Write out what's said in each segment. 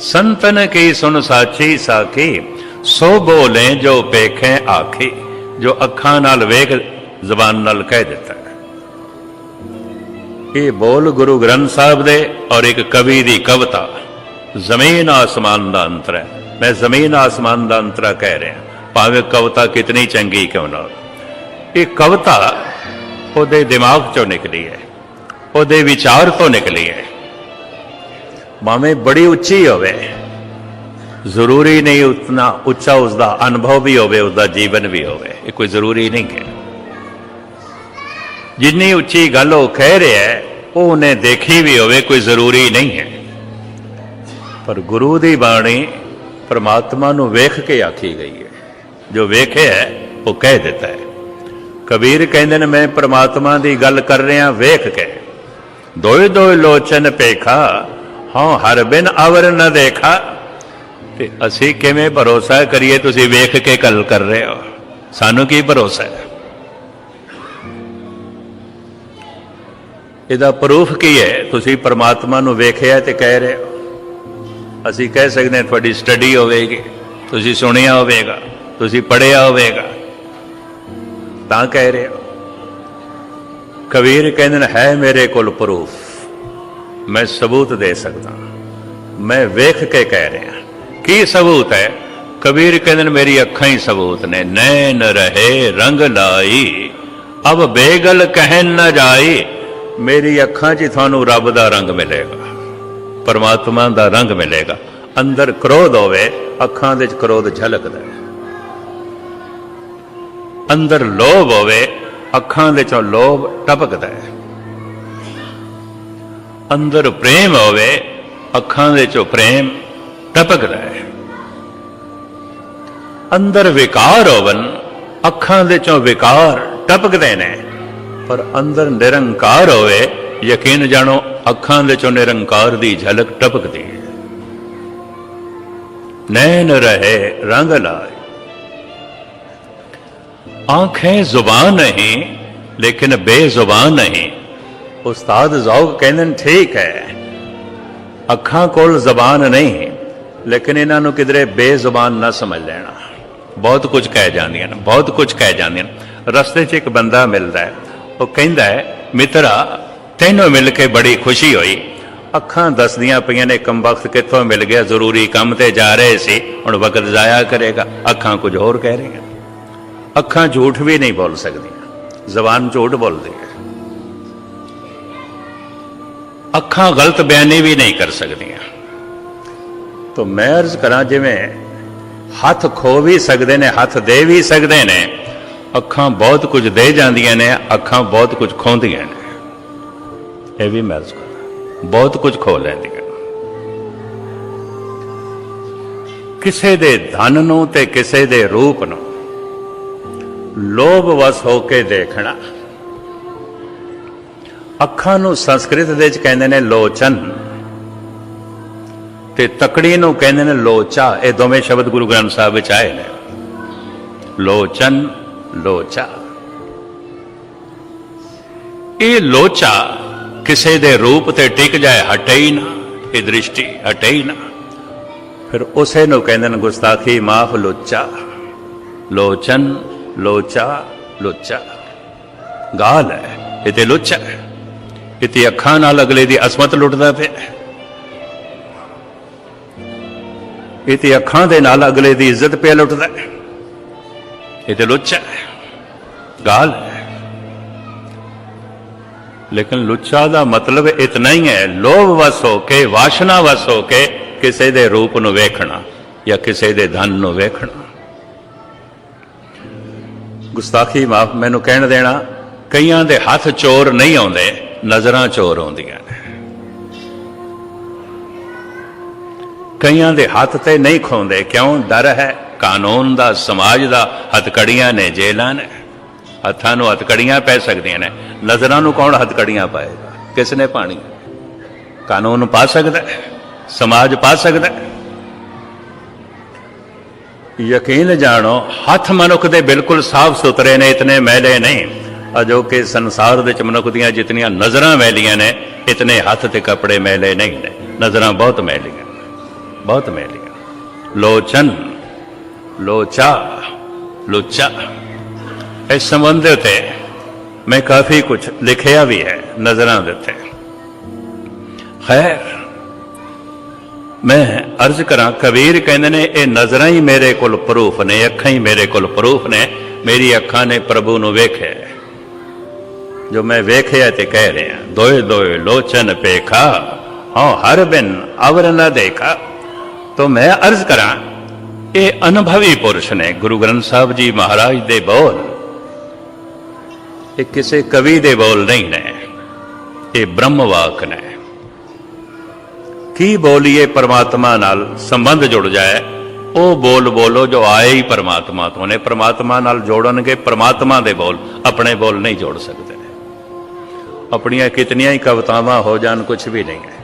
ਸੰਤਨ ਕੀ ਸੁਨ ਸਾਚੀ ਸਾਖੀ, ਸੋ ਬੋਲੇ ਜੋ ਪੇਖੇ ਆਖੀ, ਜੋ ਅੱਖਾਂ ਨਾਲ ਵੇਖ, ਜ਼ਬਾਨ ਨਾਲ ਕਹਿ ਦਿੱਤਾ ਇਹ ਬੋਲ ਗੁਰੂ ਗ੍ਰੰਥ ਸਾਹਿਬ ਦੇ ਔਰ ਇੱਕ ਕਵੀ ਦੀ ਕਵਿਤਾ, ਜ਼ਮੀਨ ਆਸਮਾਨ ਦਾ ਅੰਤਰ ਹੈ। ਮੈਂ ਜ਼ਮੀਨ ਆਸਮਾਨ ਦਾ ਅੰਤਰਾ ਕਹਿ ਰਿਹਾ, ਭਾਵੇਂ ਕਵਿਤਾ ਕਿਤਨੀ ਚੰਗੀ ਕਿਉਂ ਨਾ ਇਹ ਕਵਿਤਾ ਉਹਦੇ ਦਿਮਾਗ ਚੋਂ ਨਿਕਲੀ ਹੈ, ਉਹਦੇ ਵਿਚਾਰ ਤੋਂ ਨਿਕਲੀ ਹੈ। ਭਾਵੇਂ ਬੜੀ ਉੱਚੀ ਹੋਵੇ, ਜ਼ਰੂਰੀ ਨਹੀਂ ਉਤਨਾ ਉੱਚਾ ਉਸਦਾ ਅਨੁਭਵ ਵੀ ਹੋਵੇ, ਉਸਦਾ ਜੀਵਨ ਵੀ ਹੋਵੇ। ਇਹ ਕੋਈ ਜ਼ਰੂਰੀ ਨਹੀਂ ਹੈ। ਜਿੰਨੀ ਉੱਚੀ ਗੱਲ ਉਹ ਕਹਿ ਰਿਹਾ ਹੈ, ਉਹ ਉਹਨੇ ਦੇਖੀ ਵੀ ਹੋਵੇ, ਕੋਈ ਜ਼ਰੂਰੀ ਨਹੀਂ ਹੈ। ਪਰ ਗੁਰੂ ਦੀ ਬਾਣੀ ਪਰਮਾਤਮਾ ਨੂੰ ਵੇਖ ਕੇ ਆਖੀ ਗਈ ਹੈ। ਜੋ ਵੇਖਿਆ ਉਹ ਕਹਿ ਦਿੱਤਾ ਹੈ। ਕਬੀਰ ਕਹਿੰਦੇ ਨੇ, ਮੈਂ ਪਰਮਾਤਮਾ ਦੀ ਗੱਲ ਕਰ ਰਿਹਾ, ਵੇਖ ਕੇ। ਦੋਏ ਦੋਏ ਲੋਚਨ ਪੇਖਾ ਹਾਂ, ਹਰ ਬਿਨ ਅਵਰ ਨ ਦੇਖਾ। ਤੇ ਅਸੀਂ ਕਿਵੇਂ ਭਰੋਸਾ ਕਰੀਏ, ਤੁਸੀਂ ਵੇਖ ਕੇ ਗੱਲ ਕਰ ਰਹੇ ਹੋ। ਸਾਨੂੰ ਕੀ ਭਰੋਸਾ ਹੈ? ਇਹਦਾ ਪ੍ਰੂਫ ਕੀ ਹੈ? ਤੁਸੀਂ ਪਰਮਾਤਮਾ ਨੂੰ ਵੇਖਿਆ ਤੇ ਕਹਿ ਰਹੇ ਹੋ। ਅਸੀਂ ਕਹਿ ਸਕਦੇ ਹਾਂ, ਤੁਹਾਡੀ ਸਟੱਡੀ ਹੋਵੇਗੀ। ਤੁਸੀਂ ਸੁਣਿਆ ਹੋਵੇਗਾ। ਤੁਸੀਂ ਪੜ੍ਹਿਆ ਹੋਵੇਗਾ। ਤਾਂ ਕਹਿ ਰਹੇ ਹੋ। ਕਬੀਰ ਕਹਿੰਦੇ ਨੇ, ਹੈ ਮੇਰੇ ਕੋਲ ਪ੍ਰੂਫ ਮੈਂ ਸਬੂਤ ਦੇ ਸਕਦਾ। ਮੈਂ ਵੇਖ ਕੇ ਕਹਿ ਰਿਹਾ। ਕੀ ਸਬੂਤ ਹੈ? ਕਬੀਰ ਕਹਿੰਦੇ ਨੇ, ਮੇਰੀ ਅੱਖਾਂ ਹੀ ਸਬੂਤ ਨੇ। ਨੈਣ ਰਹੇ, ਰੰਗ ਲਾਈ। ਅਬ ਬੇਗਲ ਕਹਿਣ ਨਾ ਜਾਈ। ਮੇਰੀ ਅੱਖਾਂ 'ਚ ਹੀ ਤੁਹਾਨੂੰ ਰੱਬ ਦਾ ਰੰਗ ਮਿਲੇਗਾ। ਪਰਮਾਤਮਾ ਦਾ ਰੰਗ ਮਿਲੇਗਾ। ਅੰਦਰ ਕ੍ਰੋਧ ਹੋਵੇ, ਅੱਖਾਂ ਦੇ 'ਚ ਕ੍ਰੋਧ ਝਲਕਦਾ ਹੈ। ਅੰਦਰ ਲੋਭ ਹੋਵੇ, ਅੱਖਾਂ ਦੇ 'ਚੋਂ ਲੋਭ ਟਪਕਦਾ ਹੈ। ਅੰਦਰ ਪ੍ਰੇਮ ਹੋਵੇ, ਅੱਖਾਂ ਦੇ 'ਚੋਂ ਪ੍ਰੇਮ ਟਪਕਦਾ ਹੈ ਅੰਦਰ ਵਿਕਾਰ ਹੋਵਨ, ਅੱਖਾਂ ਦੇ 'ਚੋਂ ਵਿਕਾਰ ਟਪਕਦੇ ਨੇ। ਪਰ ਅੰਦਰ ਨਿਰੰਕਾਰ ਹੋਵੇ, ਯਕੀਨ ਜਾਣੋ, ਅੱਖਾਂ ਦੇ 'ਚੋਂ ਨਿਰੰਕਾਰ ਦੀ ਝਲਕ ਟਪਕਦੀ ਹੈ। ਨੈਣ ਰਹੇ, ਰੰਗ ਲਾਏ। ਆਂखें ਜ਼ੁਬਾਨ ਨਹੀਂ, ਲੇਕਿਨ ਬੇਜ਼ੁਬਾਨ ਨਹੀਂ। ਉਸਤਾਦ ਜ਼ੌਕ ਕਹਿੰਦੇ ਨੇ ਠੀਕ ਹੈ। ਅੱਖਾਂ ਕੋਲ ਜ਼ਬਾਨ ਨਹੀਂ, ਲੇਕਿਨ ਇਹਨਾਂ ਨੂੰ ਕਿਧਰੇ ਬੇਜ਼ੁਬਾਨ ਨਾ ਸਮਝ ਲੈਣਾ। ਬਹੁਤ ਕੁਝ ਕਹਿ ਜਾਂਦੀਆਂ ਨੇ, ਬਹੁਤ ਕੁਝ ਕਹਿ ਜਾਂਦੀਆਂ ਨੇ। ਰਸਤੇ 'ਚ ਇੱਕ ਬੰਦਾ ਮਿਲਦਾ ਹੈ। ਉਹ ਕਹਿੰਦਾ ਹੈ, ਮਿੱਤਰਾ, ਤੈਨੂੰ ਮਿਲ ਕੇ ਬੜੀ ਖੁਸ਼ੀ ਹੋਈ। ਅੱਖਾਂ ਦੱਸਦੀਆਂ ਪਈਆਂ ਨੇ ਕੰਬਖਤ ਕਿੱਥੋਂ ਮਿਲ ਗਿਆ, ਜ਼ਰੂਰੀ ਕੰਮ ਤੇ ਜਾ ਰਹੇ ਸੀ। ਹੁਣ ਵਕਤ ਜ਼ਾਇਆ ਕਰੇਗਾ। ਅੱਖਾਂ ਕੁਝ ਹੋਰ ਕਹਿ ਰਹੀਆਂ ਅੱਖਾਂ ਝੂਠ ਵੀ ਨਹੀਂ ਬੋਲ ਸਕਦੀਆਂ। ਜ਼ਬਾਨ ਝੂਠ ਬੋਲਦੀ ਹੈ। ਅੱਖਾਂ ਗਲਤ ਬਿਆਨੀ ਵੀ ਨਹੀਂ ਕਰ ਸਕਦੀਆਂ। ਤਾਂ ਮੈਂ ਅਰਜ਼ ਕਰਾਂ ਜਿਵੇਂ ਹੱਥ ਖੋ ਵੀ ਸਕਦੇ ਨੇ, ਹੱਥ ਦੇ ਵੀ ਸਕਦੇ ਨੇ, ਅੱਖਾਂ ਬਹੁਤ ਕੁਝ ਦੇ ਜਾਂਦੀਆਂ ਨੇ, ਅੱਖਾਂ ਬਹੁਤ ਕੁਝ ਖੋਂਦੀਆਂ ਨੇ। ਇਹ ਵੀ ਮੈਂ ਅਰਜ਼ ਕਰਾਂ, ਬਹੁਤ ਕੁਝ ਖੋ ਲੈਂਦੀਆਂ। ਕਿਸੇ ਦੇ ਧਨ ਨੂੰ ਤੇ ਕਿਸੇ ਦੇ ਰੂਪ ਨੂੰ ਲੋਭ ਵਸ ਹੋ ਕੇ ਦੇਖਣਾ ਅੱਖਾਂ ਨੂੰ ਸੰਸਕ੍ਰਿਤ ਦੇ ਵਿੱਚ ਕਹਿੰਦੇ ਨੇ ਲੋਚਨ ਤੇ ਤਕੜੀ ਨੂੰ ਕਹਿੰਦੇ ਨੇ ਲੋਚਾ। ਇਹ ਦੋਵੇਂ ਸ਼ਬਦ ਗੁਰੂ ਗ੍ਰੰਥ ਸਾਹਿਬ ਵਿੱਚ ਆਏ ਨੇ। ਲੋਚਨ, ਲੋਚਾ। ਇਹ ਲੋਚਾ ਕਿਸੇ ਦੇ ਰੂਪ ਤੇ ਟਿਕ ਜਾਏ ਹਟੇ ਹੀ ਨਾ। ਇਹ ਦ੍ਰਿਸ਼ਟੀ ਹਟੇ ਹੀ ਨਾ। ਫਿਰ ਉਸੇ ਨੂੰ ਕਹਿੰਦੇ ਨੇ ਗੁਸਤਾਖੀ, ਮਾਫ, ਲੋਚਾ। ਲੋਚਨ, ਲੋਚਾ ਲੋਚਾ। ਗਾਲ ਹੈ, ਇਹ ਤੇ ਲੋਚਾ ਹੈ। ਇਹ ਅੱਖਾਂ ਨਾਲ ਅਗਲੇ ਦੀ ਅਸਮਤ ਲੁੱਟਦਾ ਪਿਆ ਹੈ। ਅੱਖਾਂ ਦੇ ਨਾਲ ਅਗਲੇ ਦੀ ਇੱਜ਼ਤ ਪਿਆ ਲੁੱਟਦਾ ਇਹ ਤੇ ਲੁੱਚਾ ਗਾਲ ਹੈ। ਲੇਕਿਨ ਲੁੱਚਾ ਦਾ ਮਤਲਬ ਇਤਨਾ ਹੀ ਹੈ, ਲੋਭ ਵਸ ਹੋ ਕੇ, ਵਾਸ਼ਨਾ ਵਸ ਹੋ ਕੇ ਕਿਸੇ ਦੇ ਰੂਪ ਨੂੰ ਵੇਖਣਾ ਜਾਂ ਕਿਸੇ ਦੇ ਧਨ ਨੂੰ ਵੇਖਣਾ। ਗੁਸਤਾਖੀ ਮਾਫ ਮੈਨੂੰ ਕਹਿਣ ਦੇਣਾ, ਕਈਆਂ ਦੇ ਹੱਥ ਚੋਰ ਨਹੀਂ ਆਉਂਦੇ। ਨਜ਼ਰਾਂ ਚੋਰ ਆਉਂਦੀਆਂ ਨੇ। ਕਈਆਂ ਦੇ ਹੱਥ ਤੇ ਨਹੀਂ ਖੋਂਦੇ, ਕਿਉਂ? ਡਰ ਹੈ। ਕਾਨੂੰਨ ਦਾ, ਸਮਾਜ ਦਾ ਹੱਥਕੜੀਆਂ ਨੇ ਜੇਲਾਂ ਨੇ। ਹੱਥਾਂ ਨੂੰ ਹੱਥਕੜੀਆਂ ਪੈ ਸਕਦੀਆਂ ਨੇ। ਨਜ਼ਰਾਂ ਨੂੰ ਕੌਣ ਹੱਥਕੜੀਆਂ ਪਾਏਗਾ? ਕਿਸ ਨੇ ਪਾਣੀ? ਕਾਨੂੰਨ ਪਾ ਸਕਦਾ ਸਮਾਜ ਪਾ ਸਕਦਾ ਯਕੀਨ ਜਾਣੋ, ਹੱਥ ਮਨੁੱਖ ਦੇ ਬਿਲਕੁਲ ਸਾਫ਼ ਸੁਥਰੇ ਨੇ, ਇਤਨੇ ਮੈਲੇ ਨਹੀਂ। ਅਜੋ ਕਿ ਸੰਸਾਰ ਵਿੱਚ ਮਨੁੱਖ ਦੀਆਂ ਜਿਤਨੀਆਂ ਨਜ਼ਰਾਂ ਮੈਲੀਆਂ ਨੇ, ਇਤਨੇ ਹੱਥ ਤੇ ਕੱਪੜੇ ਮੈਲੇ ਨਹੀਂ ਨੇ। ਨਜ਼ਰਾਂ ਬਹੁਤ ਮੈਲੀਆਂ ਨੇ ਬਹੁਤ ਮੇਲੀਆਂ। ਲੋਚਨ, ਲੋਚਾ, ਲੁੱਚਾ, ਇਸ ਸੰਬੰਧ ਦੇ ਉੱਤੇ ਮੈਂ ਕਾਫੀ ਕੁਝ ਲਿਖਿਆ ਵੀ ਹੈ ਨਜ਼ਰਾਂ ਦੇ ਉੱਤੇ। ਖੈਰ, ਮੈਂ ਅਰਜ਼ ਕਰਾਂ, ਕਬੀਰ ਕਹਿੰਦੇ ਨੇ, ਇਹ ਨਜ਼ਰਾਂ ਹੀ ਮੇਰੇ ਕੋਲ ਪ੍ਰੂਫ ਨੇ, ਅੱਖਾਂ ਹੀ ਮੇਰੇ ਕੋਲ ਪ੍ਰੂਫ ਨੇ, ਮੇਰੀ ਅੱਖਾਂ ਨੇ ਪ੍ਰਭੂ ਨੂੰ ਵੇਖਿਆ ਜੋ ਮੈਂ ਵੇਖਿਆ ਤੇ ਕਹਿ ਰਿਹਾ, ਦੋਏ ਦੋਏ ਲੋਚਨ ਪੇਖਾ ਹਾਂ ਹਰ ਬਿਨ ਅਵਰ ਨ ਦੇਖਾ। ਤੋ ਮੈਂ ਅਰਜ਼ ਕਰਾਂ, ਇਹ ਅਨੁਭਵੀ ਪੁਰਸ਼ ਨੇ ਗੁਰੂ ਗ੍ਰੰਥ ਸਾਹਿਬ ਜੀ ਮਹਾਰਾਜ ਦੇ ਬੋਲ। ਇਹ ਕਿਸੇ ਕਵੀ ਦੇ ਬੋਲ ਨਹੀਂ ਨੇ, ਇਹ ਬ੍ਰਹਮ ਵਾਕ ਨੇ। ਕੀ ਬੋਲੀਏ ਪਰਮਾਤਮਾ ਨਾਲ ਸੰਬੰਧ ਜੁੜ ਜਾਏ, ਉਹ ਬੋਲ ਬੋਲੋ ਜੋ ਆਏ ਹੀ ਪਰਮਾਤਮਾ ਤੋਂ ਨੇ। ਪਰਮਾਤਮਾ ਨਾਲ ਜੋੜਨਗੇ, ਪਰਮਾਤਮਾ ਦੇ ਬੋਲ ਆਪਣੇ ਬੋਲ ਨਹੀਂ ਜੋੜ ਸਕਦੇ। ਆਪਣੀਆਂ ਕਿਤਨੀਆਂ ਹੀ ਕਵਿਤਾਵਾਂ ਹੋ ਜਾਣ ਕੁਝ ਵੀ ਨਹੀਂ ਹੈ।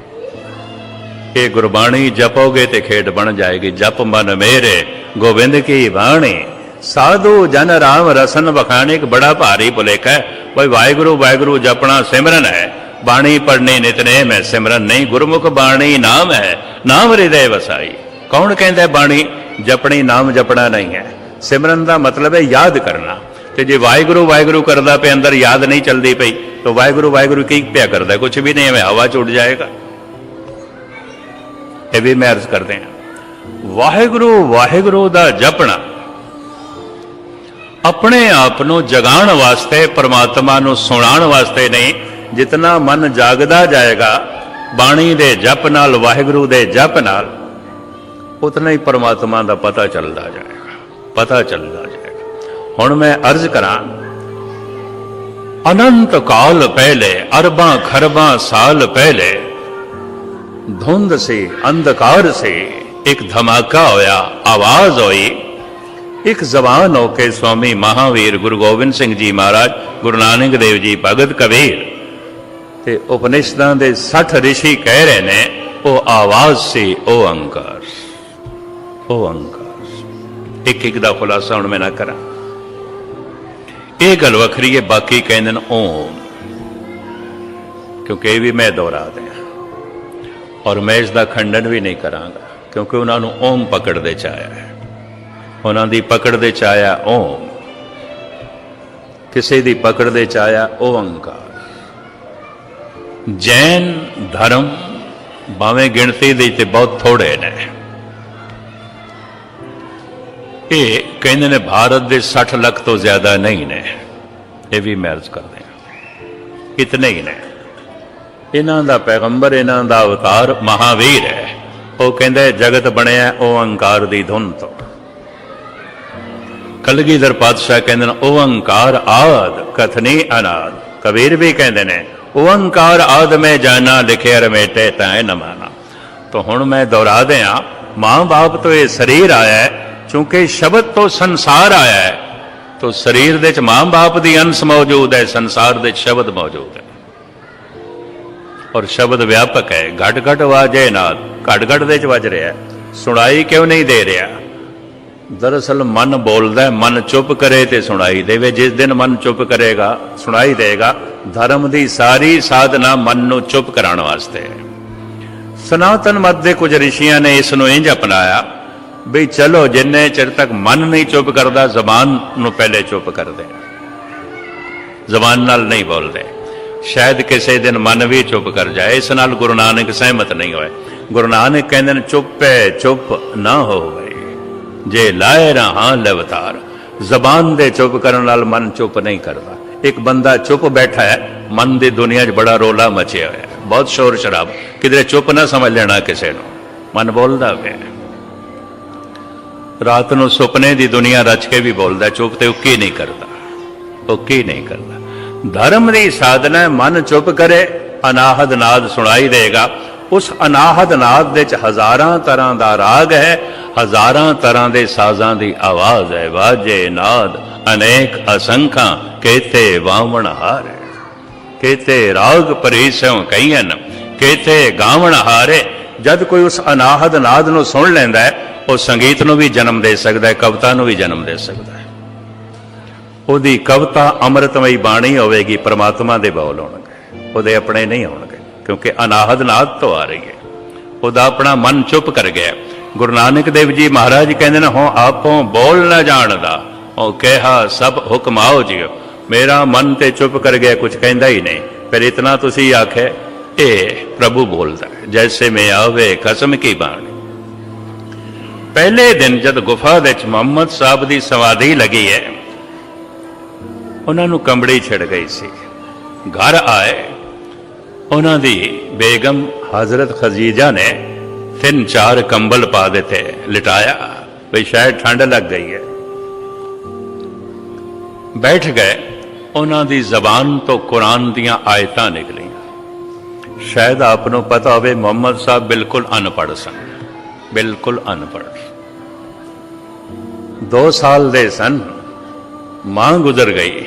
ਇਹ ਗੁਰਬਾਣੀ ਜਪੋਗੇ ਤੇ ਖੇਡ ਬਣ ਜਾਏਗੀ। ਜਪ ਮਨ ਮੇਰੇ, ਗੋਬਿੰਦ ਕੀ ਬਾਣੀ। ਸਾਧੂ ਜਨ ਰਾਮ ਰਸਨ ਬਖਾਣੇ ਇੱਕ ਬੜਾ ਭਾਰੀ ਭੁਲੇਖਾ ਹੈ। ਬਈ ਵਾਹਿਗੁਰੂ ਵਾਹਿਗੁਰੂ ਜਪਣਾ ਸਿਮਰਨ ਹੈ। ਬਾਣੀ ਪੜਨੀ ਨਿਤਨੇਮ ਹੈ, ਸਿਮਰਨ ਨਹੀਂ। ਗੁਰਮੁਖ ਬਾਣੀ ਨਾਮ ਹੈ, ਨਾਮ ਹਿਰਦੇ ਵਸਾਈ। ਕੌਣ ਕਹਿੰਦਾ ਬਾਣੀ? ਜਪਣੀ ਨਾਮ ਜਪਣਾ ਨਹੀਂ ਹੈ। ਸਿਮਰਨ ਦਾ ਮਤਲਬ ਹੈ ਯਾਦ ਕਰਨਾ। ਤੇ ਜੇ ਵਾਹਿਗੁਰੂ ਵਾਹਿਗੁਰੂ ਕਰਦਾ ਪਿਆ, ਅੰਦਰ ਯਾਦ ਨਹੀਂ ਚੱਲਦੀ ਪਈ, ਤਾਂ ਵਾਹਿਗੁਰੂ ਵਾਹਿਗੁਰੂ ਕੀ ਪਿਆ ਕਰਦਾ? ਕੁਝ ਵੀ ਨਹੀਂ ਐਵੇਂ ਹਵਾ ਚ ਉੱਡ ਜਾਏਗਾ। ਇਹ ਵੀ ਮੈਂ ਅਰਜ਼ ਕਰਦੇ ਹਾਂ। ਵਾਹਿਗੁਰੂ ਵਾਹਿਗੁਰੂ ਦਾ ਜਪਣਾ ਆਪਣੇ ਆਪ ਨੂੰ ਜਗਾਉਣ ਵਾਸਤੇ, ਪ੍ਰਮਾਤਮਾ ਨੂੰ ਸੁਣਾਉਣ ਵਾਸਤੇ ਨਹੀਂ, ਜਿਤਨਾ ਮਨ ਜਾਗਦਾ ਜਾਏਗਾ, ਬਾਣੀ ਦੇ ਜਪ ਨਾਲ, ਵਾਹਿਗੁਰੂ ਦੇ ਜਪ ਨਾਲ, ਉਤਨਾ ਹੀ ਪ੍ਰਮਾਤਮਾ ਦਾ ਪਤਾ ਚੱਲਦਾ ਜਾਏਗਾ। ਪਤਾ ਚੱਲਦਾ ਜਾਏਗਾ। ਹੁਣ ਮੈਂ ਅਰਜ਼ ਕਰਾਂ, ਅਨੰਤ ਕਾਲ ਪਹਿਲੇ, ਅਰਬਾਂ ਖਰਬਾਂ ਸਾਲ ਪਹਿਲੇ, ਧੁੰਦ ਸੀ, ਅੰਧਕਾਰ ਸੀ, ਇੱਕ ਧਮਾਕਾ ਹੋਇਆ, ਆਵਾਜ਼ ਹੋਈ। ਇੱਕ ਜ਼ਬਾਨ ਹੋ ਕੇ ਸਵਾਮੀ ਮਹਾਵੀਰ ਗੁਰੂ ਗੋਬਿੰਦ ਸਿੰਘ ਜੀ ਮਹਾਰਾਜ, ਗੁਰੂ ਨਾਨਕ ਦੇਵ ਜੀ ਭਗਤ ਕਬੀਰ, ਤੇ ਉਪਨਿਸ਼ਦਾਂ ਦੇ 60 ਰਿਸ਼ੀ ਕਹਿ ਰਹੇ ਨੇ, ਉਹ ਆਵਾਜ਼ ਸੀ, ਉਹ ਅੰਕਾਰ ਉਹ ਅੰਕਾਰ ਇੱਕ ਇੱਕ ਦਾ ਖੁਲਾਸਾ ਹੁਣ ਮੈਂ ਨਾ ਕਰਾਂ। ਇਹ ਗੱਲ ਵੱਖਰੀ ਹੈ, ਬਾਕੀ ਕਹਿੰਦੇ ਨੇ ਓਮ ਕਿਉਂਕਿ ਇਹ ਵੀ ਮੈਂ ਦੁਹਰਾ ਦਿਆਂ ਔਰ ਮੈਂ ਇਸ ਦਾ ਖੰਡਨ ਵੀ ਨਹੀਂ ਕਰਾਂਗਾ, ਕਿਉਂਕਿ ਉਹਨਾਂ ਨੂੰ ਓਮ ਪਕੜਦੇ ਚ ਆਇਆ ਹੈ। ਉਹਨਾਂ ਦੀ ਪਕੜ ਦੇ ਚ ਆਇਆ ਓਮ, ਕਿਸੇ ਦੀ ਪਕੜ ਦੇ ਚ ਆਇਆ ਓੰਕਾਰ ਜੈਨ ਧਰਮ ਭਾਵੇਂ ਗਿਣਤੀ ਦੇ ਤੇ ਬਹੁਤ ਥੋੜੇ ਨੇ ਇਹ ਕਹਿੰਦੇ ਨੇ ਭਾਰਤ ਦੇ 60 ਲੱਖ ਤੋਂ ਜ਼ਿਆਦਾ ਨਹੀਂ ਨੇ। ਇਹ ਵੀ ਮੈਰਜ ਕਰਦੇ ਆ ਇਤਨੇ ਹੀ ਨੇ। ਇਹਨਾਂ ਦਾ ਪੈਗੰਬਰ, ਇਹਨਾਂ ਦਾ ਅਵਤਾਰ ਮਹਾਵੀਰ ਹੈ। ਉਹ ਕਹਿੰਦਾ, ਜਗਤ ਬਣਿਆ ਓੰਕਾਰ ਦੀ ਧੁਨ ਤੋਂ। ਕਲਗੀਧਰ ਪਾਤਸ਼ਾਹ ਕਹਿੰਦੇ ਨੇ ਓੰਕਾਰ ਆਦ ਕਥਨੀ ਅਨਾਦ। ਕਬੀਰ ਵੀ ਕਹਿੰਦੇ ਨੇ ਓੰਕਾਰ ਆਦ ਮੈਂ ਜਾਣਾ ਲਿਖਿਆ ਰਮੇਟੇ ਤੈ ਨਮਾਨਾ। ਤਾਂ ਹੁਣ ਮੈਂ ਦੁਹਰਾ ਦਿਆਂ ਮਾਂ ਬਾਪ ਤੋਂ ਇਹ ਸਰੀਰ ਆਇਆ ਕਿਉਂਕਿ ਸ਼ਬਦ ਤੋਂ ਸੰਸਾਰ ਆਇਆ ਹੈ, ਤਾਂ ਸਰੀਰ ਦੇ ਚ ਮਾਂ ਬਾਪ ਦੀ ਅੰਸ਼ ਮੌਜੂਦ ਹੈ, ਸੰਸਾਰ ਦੇ ਸ਼ਬਦ ਮੌਜੂਦ ਹੈ। ਔਰ ਸ਼ਬਦ ਵਿਆਪਕ ਹੈ ਘਟ ਘਟ ਵਾਜੇ ਨਾਲ ਘਟ ਘਟ ਦੇ ਚ ਵੱਜ ਰਿਹਾ ਹੈ। ਸੁਣਾਈ ਕਿਉਂ ਨਹੀਂ ਦੇ ਰਿਹਾ? ਦਰਅਸਲ ਮਨ ਬੋਲਦਾ ਮਨ ਚੁੱਪ ਕਰੇ ਤੇ ਸੁਣਾਈ ਦੇਵੇ। ਜਿਸ ਦਿਨ ਮਨ ਚੁੱਪ ਕਰੇਗਾ, ਸੁਣਾਈ ਦੇਗਾ, ਧਰਮ ਦੀ ਸਾਰੀ ਸਾਧਨਾ ਮਨ ਨੂੰ ਚੁੱਪ ਕਰਾਉਣ ਵਾਸਤੇ ਹੈ। ਸਨਾਤਨ ਮਤ ਦੇ ਕੁਝ ਰਿਸ਼ੀਆਂ ਨੇ ਇਸ ਨੂੰ ਇੰਜ ਅਪਣਾਇਆ ਵੀ ਚਲੋ, ਜਿੰਨੇ ਚਿਰ ਤੱਕ ਮਨ ਨਹੀਂ ਚੁੱਪ ਕਰਦਾ, ਜ਼ਬਾਨ ਨੂੰ ਪਹਿਲੇ ਚੁੱਪ ਕਰਦੇ ਜ਼ਬਾਨ ਨਾਲ ਨਹੀਂ ਬੋਲਦੇ। ਸ਼ਾਇਦ ਕਿਸੇ ਦਿਨ ਮਨ ਵੀ ਚੁੱਪ ਕਰ ਜਾਏ, ਇਸ ਨਾਲ ਗੁਰੂ ਨਾਨਕ ਸਹਿਮਤ ਨਹੀਂ ਹੋਏ। ਗੁਰੂ ਨਾਨਕ ਕਹਿੰਦੇ ਨੇ, ਚੁੱਪੇ ਚੁੱਪ ਨਾ ਹੋਵੇ, ਜੇ ਲਾਏ ਰਹਾ ਲਵਤਾਰ। ਜ਼ਬਾਨ ਦੇ ਚੁੱਪ ਕਰਨ ਨਾਲ ਮਨ ਚੁੱਪ ਨਹੀਂ ਕਰਦਾ। ਇੱਕ ਬੰਦਾ ਚੁੱਪ ਬੈਠਾ ਹੈ, ਮਨ ਦੀ ਦੁਨੀਆ 'ਚ ਬੜਾ ਰੋਲਾ ਮਚਿਆ ਹੋਇਆ ਬਹੁਤ ਸ਼ੋਰ ਸ਼ਰਾਬ ਕਿਧਰੇ ਚੁੱਪ ਨਾ ਸਮਝ ਲੈਣਾ ਕਿਸੇ ਨੂੰ। ਮਨ ਬੋਲਦਾ ਪਿਆ ਰਾਤ ਨੂੰ ਸੁਪਨੇ ਦੀ ਦੁਨੀਆ ਰਚ ਕੇ ਵੀ ਬੋਲਦਾ, ਚੁੱਪ ਤੇ ਉਹ ਕੀ ਨਹੀਂ ਕਰਦਾ ਉਹ ਕੀ ਨਹੀਂ ਕਰਦਾ। ਧਰਮ ਦੀ ਸਾਧਨਾ ਮਨ ਚੁੱਪ ਕਰੇ, ਅਨਾਹਦ ਨਾਦ ਸੁਣਾਈ ਦੇਗਾ। ਉਸ ਅਨਾਹਦ ਨਾਦ ਵਿੱਚ ਹਜ਼ਾਰਾਂ ਤਰ੍ਹਾਂ ਦਾ ਰਾਗ ਹੈ, ਹਜ਼ਾਰਾਂ ਤਰ੍ਹਾਂ ਦੇ ਸਾਜ਼ਾਂ ਦੀ ਆਵਾਜ਼ ਹੈ। ਵਾਜੇ ਨਾਦ, ਅਨੇਕ ਅਸੰਖਾਂ, ਕੇਤੇ ਵਾਵਣ ਹਾਰ। ਕੇਤੇ ਰਾਗ ਪਰੀਸੋਂ ਕਈਨ ਕੇਤੇ ਗਾਵਣ ਹਾਰੇ। ਜਦ ਕੋਈ ਉਸ ਅਨਾਹਦ ਨਾਦ ਨੂੰ ਸੁਣ ਲੈਂਦਾ ਹੈ ਉਹ ਸੰਗੀਤ ਨੂੰ ਵੀ ਜਨਮ ਦੇ ਸਕਦਾ ਹੈ, ਕਵਿਤਾ ਨੂੰ ਵੀ ਜਨਮ ਦੇ ਸਕਦਾ ਹੈ। ਉਹਦੀ ਕਵਿਤਾ ਅੰਮ੍ਰਿਤਮਈ ਬਾਣੀ ਹੋਵੇਗੀ, ਪ੍ਰਮਾਤਮਾ ਦੇ ਬੋਲ ਹੋਣਗੇ, ਉਹਦੇ ਆਪਣੇ ਨਹੀਂ ਹੋਣਗੇ, ਕਿਉਂਕਿ ਅਨਾਹਦ ਨਾਦ ਤੋਂ ਆ ਰਹੀ ਹੈ। ਉਹਦਾ ਆਪਣਾ ਮਨ ਚੁੱਪ ਕਰ ਗਿਆ ਗੁਰੂ ਨਾਨਕ ਦੇਵ ਜੀ ਮਹਾਰਾਜ ਕਹਿੰਦੇ ਨੇ ਹੋ ਆਪੋਂ ਬੋਲ ਨਾ ਜਾਣਦਾ ਉਹ ਕਿਹਾ ਸਭ ਹੁਕਮ ਆਓ ਜਿਓ। ਮੇਰਾ ਮਨ ਤੇ ਚੁੱਪ ਕਰ ਗਿਆ ਕੁਝ ਕਹਿੰਦਾ ਹੀ ਨਹੀਂ। ਪਰ ਇਤਨਾ ਤੁਸੀਂ ਆਖੇ, ਇਹ ਪ੍ਰਭੂ ਬੋਲਦਾ ਜੈਸੇ ਮੈਂ ਆਵੇ ਕਸਮ ਕੀ ਬਾਣੀ। ਪਹਿਲੇ ਦਿਨ ਜਦ ਗੁਫਾ ਵਿੱਚ ਮੁਹੰਮਦ ਸਾਹਿਬ ਦੀ ਸਮਾਧੀ ਲੱਗੀ ਹੈ, ਉਹਨਾਂ ਨੂੰ ਕੰਬੜੀ ਛਿੜ ਗਈ ਸੀ। ਘਰ ਆਏ, ਉਹਨਾਂ ਦੀ ਬੇਗਮ ਹਜ਼ਰਤ ਖਦੀਜਾ ਨੇ ਤਿੰਨ ਚਾਰ ਕੰਬਲ ਪਾ ਦਿੱਤੇ, ਲਿਟਾਇਆ ਵੀ ਸ਼ਾਇਦ ਠੰਡ ਲੱਗ ਗਈ ਹੈ। ਬੈਠ ਗਏ, ਉਹਨਾਂ ਦੀ ਜ਼ਬਾਨ ਤੋਂ ਕੁਰਾਨ ਦੀਆਂ ਆਇਤਾਂ ਨਿਕਲੀਆਂ। ਸ਼ਾਇਦ ਆਪ ਨੂੰ ਪਤਾ ਹੋਵੇ ਮੁਹੰਮਦ ਸਾਹਿਬ ਬਿਲਕੁਲ ਅਨਪੜ੍ਹ ਸਨ, ਬਿਲਕੁਲ ਅਨਪੜ੍ਹ। 2 ਸਾਲ ਦੇ ਸਨ, ਮਾਂ ਗੁਜ਼ਰ ਗਈ।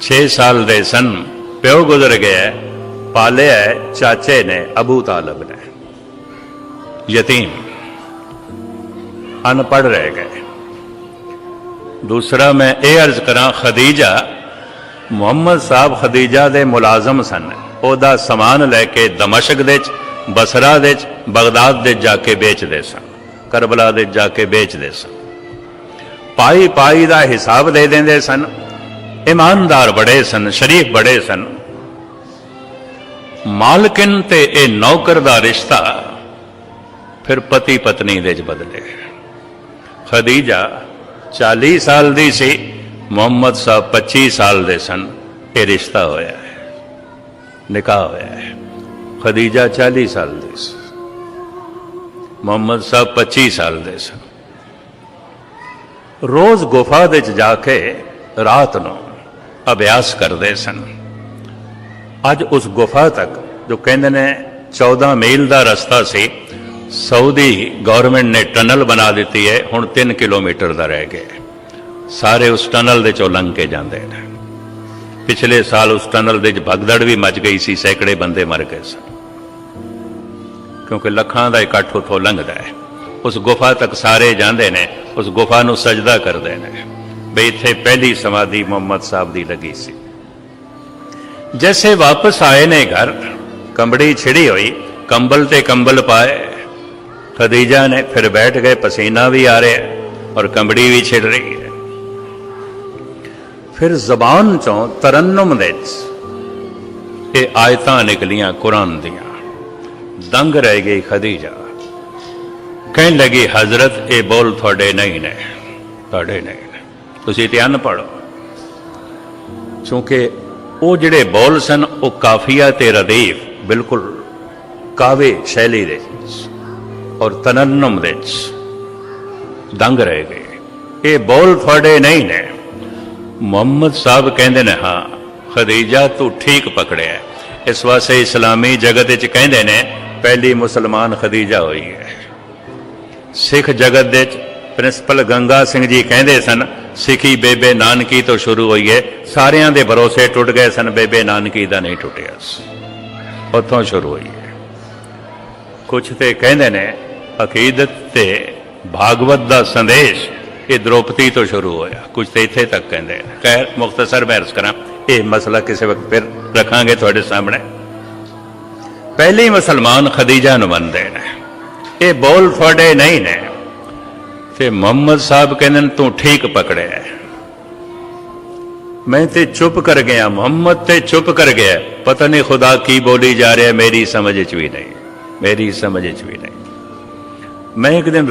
6 ਸਾਲ ਦੇ ਸਨ, ਪਿਓ ਗੁਜ਼ਰ ਗਿਆ, ਪਾਲਿਆ ਚਾਚੇ ਨੇ ਅਬੂ ਤਾਲਬ ਨੇ। ਯਤੀਮ, ਅਨਪੜ੍ਹ ਰਹਿ ਗਏ। ਦੂਸਰਾ ਮੈਂ ਇਹ ਅਰਜ਼ ਕਰਾਂ, ਖਦੀਜਾ, ਮੁਹੰਮਦ ਸਾਹਿਬ ਖਦੀਜਾ ਦੇ ਮੁਲਾਜ਼ਮ ਸਨ। ਉਹਦਾ ਸਮਾਨ ਲੈ ਕੇ ਦਮਸ਼ਕ ਦੇ ਚ, ਬਸਰਾ ਦੇ ਚ, ਬਗਦਾਦ ਦੇ ਜਾ ਕੇ ਵੇਚਦੇ ਸਨ, ਕਰਬਲਾ ਦੇ ਜਾ ਕੇ ਵੇਚਦੇ ਸਨ। ਪਾਈ ਪਾਈ ਦਾ ਹਿਸਾਬ ਦੇ ਦਿੰਦੇ ਸਨ। ਇਮਾਨਦਾਰ ਬੜੇ ਸਨ, ਸ਼ਰੀਫ ਬੜੇ ਸਨ। ਮਾਲਕਿਨ ਤੇ ਇਹ ਨੌਕਰ ਦਾ ਰਿਸ਼ਤਾ ਫਿਰ ਪਤੀ ਪਤਨੀ ਦੇ ਚ ਬਦਲੇ। ਖਦੀਜਾ 40 ਸਾਲ ਦੀ ਸੀ, ਮੁਹੰਮਦ ਸਾਹਿਬ 25 ਸਾਲ ਦੇ ਸਨ। ਇਹ ਰਿਸ਼ਤਾ ਹੋਇਆ ਹੈ, ਨਿਕਾਹ ਹੋਇਆ ਹੈ। ਖਦੀਜਾ 40 ਸਾਲ ਦੀ ਸੀ, ਮੁਹੰਮਦ ਸਾਹਿਬ 25 ਸਾਲ ਦੇ ਸਨ। ਰੋਜ਼ ਗੁਫਾ ਦੇ ਵਿੱਚ ਜਾ ਕੇ ਰਾਤ ਨੂੰ ਅਭਿਆਸ ਕਰਦੇ ਸਨ। ਅੱਜ ਉਸ ਗੁਫਾ ਤੱਕ, ਜੋ ਕਹਿੰਦੇ ਨੇ 14 ਮੀਲ ਦਾ ਰਸਤਾ ਸੀ, ਸਾਊਦੀ ਗਵਰਨਮੈਂਟ ਨੇ ਟਨਲ ਬਣਾ ਦਿੱਤੀ ਹੈ, ਹੁਣ 3 ਕਿਲੋਮੀਟਰ ਦਾ ਰਹਿ ਗਿਆ। ਸਾਰੇ ਉਸ ਟਨਲ ਦੇ ਚੋਂ ਲੰਘ ਕੇ ਜਾਂਦੇ ਨੇ। ਪਿਛਲੇ ਸਾਲ ਉਸ ਟਨਲ ਦੇ ਵਿੱਚ ਭਗਦੜ ਵੀ ਮਚ ਗਈ ਸੀ, ਸੈਂਕੜੇ ਬੰਦੇ ਮਰ ਗਏ ਸਨ। ਕਿਉਂਕਿ ਲੱਖਾਂ ਦਾ ਇਕੱਠ ਉਥੋਂ ਲੰਘਦਾ ਹੈ। ਉਸ ਗੁਫਾ ਤੱਕ ਸਾਰੇ ਜਾਂਦੇ ਨੇ ਉਸ ਗੁਫਾ ਨੂੰ ਸਜਦਾ ਕਰਦੇ ਨੇ। ਬਈ ਇੱਥੇ ਪਹਿਲੀ ਸਮਾਧੀ ਮੁਹੰਮਦ ਸਾਹਿਬ ਦੀ ਲੱਗੀ ਸੀ। ਜੈਸੇ ਵਾਪਸ ਆਏ ਨੇ ਘਰ, ਕੰਬੜੀ ਛਿੜੀ ਹੋਈ, ਕੰਬਲ ਤੇ ਕੰਬਲ ਪਾਏ। ਖਦੀਜਾ ਨੇ ਫਿਰ ਬੈਠ ਗਏ ਪਸੀਨਾ ਵੀ ਆ ਰਿਹਾ ਔਰ ਕੰਬੜੀ ਵੀ ਛਿੜ ਰਹੀ ਹੈ। ਫਿਰ ਜ਼ਬਾਨ ਚੋਂ ਤਰਨਮ ਦੇ ਇਹ ਆਇਤਾਂ ਨਿਕਲੀਆਂ ਕੁਰਾਨ ਦੀਆਂ। ਦੰਗ ਰਹਿ ਗਈ ਖਦੀਜਾ। ਕਹਿਣ ਲੱਗੀ, ਹਜ਼ਰਤ, ਇਹ ਬੋਲ ਤੁਹਾਡੇ ਨਹੀਂ ਨੇ, ਤੁਹਾਡੇ ਨਹੀਂ ਨੇ। ਤੁਸੀਂ ਧਿਆਨ ਪੜੋ ਕਿਉਂਕਿ ਉਹ ਜਿਹੜੇ ਬੋਲ ਸਨ, ਉਹ ਕਾਫੀਆ ਤੇ ਰਦੀਫ, ਬਿਲਕੁਲ ਕਾਵੇ ਸ਼ੈਲੀ ਦੇ ਔਰ ਤਨਨਮ ਦੇ ਵਿੱਚ ਦੰਗ ਰਹਿ ਗਏ। ਇਹ ਬੋਲ ਤੁਹਾਡੇ ਨਹੀਂ ਨੇ। ਮੁਹੰਮਦ ਸਾਹਿਬ ਕਹਿੰਦੇ ਨੇ, ਹਾਂ, ਖਦੀਜਾ ਤੂੰ ਠੀਕ ਪਕੜਿਆ ਇਸ ਵਾਸਤੇ ਇਸਲਾਮੀ ਜਗਤ ਵਿੱਚ ਕਹਿੰਦੇ ਨੇ, ਪਹਿਲੀ ਮੁਸਲਮਾਨ ਖਦੀਜਾ ਹੋਈ ਹੈ। ਸਿੱਖ ਜਗਤ ਦੇ ਪ੍ਰਿੰਸੀਪਲ ਗੰਗਾ ਸਿੰਘ ਜੀ ਕਹਿੰਦੇ ਸਨ, ਸਿੱਖੀ ਬੇਬੇ ਨਾਨਕੀ ਤੋਂ ਸ਼ੁਰੂ ਹੋਈ ਹੈ ਸਾਰਿਆਂ ਦੇ ਭਰੋਸੇ ਟੁੱਟ ਗਏ ਸਨ, ਬੇਬੇ ਨਾਨਕੀ ਦਾ ਨਹੀਂ ਟੁੱਟਿਆ ਉੱਥੋਂ ਸ਼ੁਰੂ ਹੋਈ ਹੈ ਕੁਝ ਤੇ ਕਹਿੰਦੇ ਨੇ, ਅਕੀਦਤ ਤੇ ਭਾਗਵਤ ਦਾ ਸੰਦੇਸ਼ ਇਹ ਦ੍ਰੋਪਦੀ ਤੋਂ ਸ਼ੁਰੂ ਹੋਇਆ। ਕੁਝ ਤੇ ਇੱਥੇ ਤੱਕ ਕਹਿੰਦੇ ਨੇ। ਖੈਰ, ਮੁਖਤਸਰ ਮੈਂ ਅਰਜ਼ ਕਰਾਂ, ਇਹ ਮਸਲਾ ਕਿਸੇ ਵਕਤ ਫਿਰ ਰੱਖਾਂਗੇ ਤੁਹਾਡੇ ਸਾਹਮਣੇ। ਪਹਿਲੀ ਮੁਸਲਮਾਨ ਖਦੀਜਾ ਨੂੰ ਮੰਨਦੇ ਨੇ। ਇਹ ਬੋਲ ਫੜੇ ਨਹੀਂ ਨੇ। ਤੇ ਮੁਹੰਮਦ ਸਾਹਿਬ ਕਹਿੰਦੇ ਨੇ, ਤੂੰ ਠੀਕ ਪਕੜਿਆ ਮੈਂ ਤੇ ਚੁੱਪ ਕਰ ਗਿਆ, ਮੁਹੰਮਦ ਤੇ ਚੁੱਪ ਕਰ ਗਿਆ। ਪਤਾ ਨਹੀਂ ਖੁਦਾ ਕੀ ਬੋਲੀ ਜਾ ਰਿਹਾ, ਮੇਰੀ ਸਮਝ ਚ ਵੀ ਨਹੀਂ, ਮੇਰੀ ਸਮਝ ਚ ਵੀ ਨਹੀਂ। ਮੈਂ ਇੱਕ ਦਿਨ